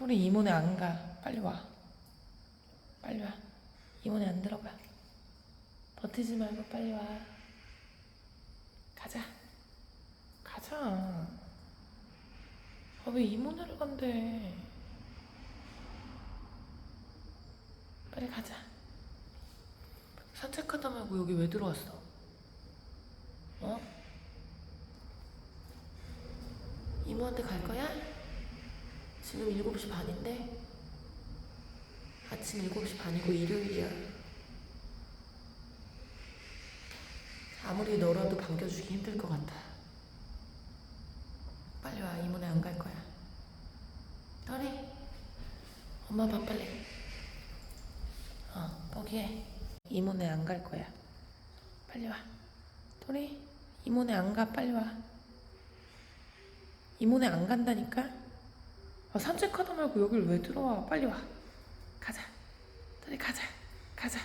또리 이모네 안 가. 빨리 와. 빨리 와. 이모네 안 들어가. 버티지 말고 빨리 와. 가자. 가자. 아, 왜 이모네를 간대? 빨리 가자. 산책하다 말고 여기 왜 들어왔어? 어? 이모한테 갈 거야? 지금 7시 반인데? 아침 7시 반이고 일요일이야. 아무리 너라도 반겨주기 힘들 것 같아. 빨리 와, 이모네 안 갈 거야. 떠리. 엄마 밥 빨리. 어, 포기해. 이모네 안 갈 거야. 빨리 와. 토리, 이모네 안 가. 빨리 와. 이모네 안 간다니까? 아, 산책하다 말고 여길 왜 들어와? 빨리 와. 가자. 토리 가자. 가자.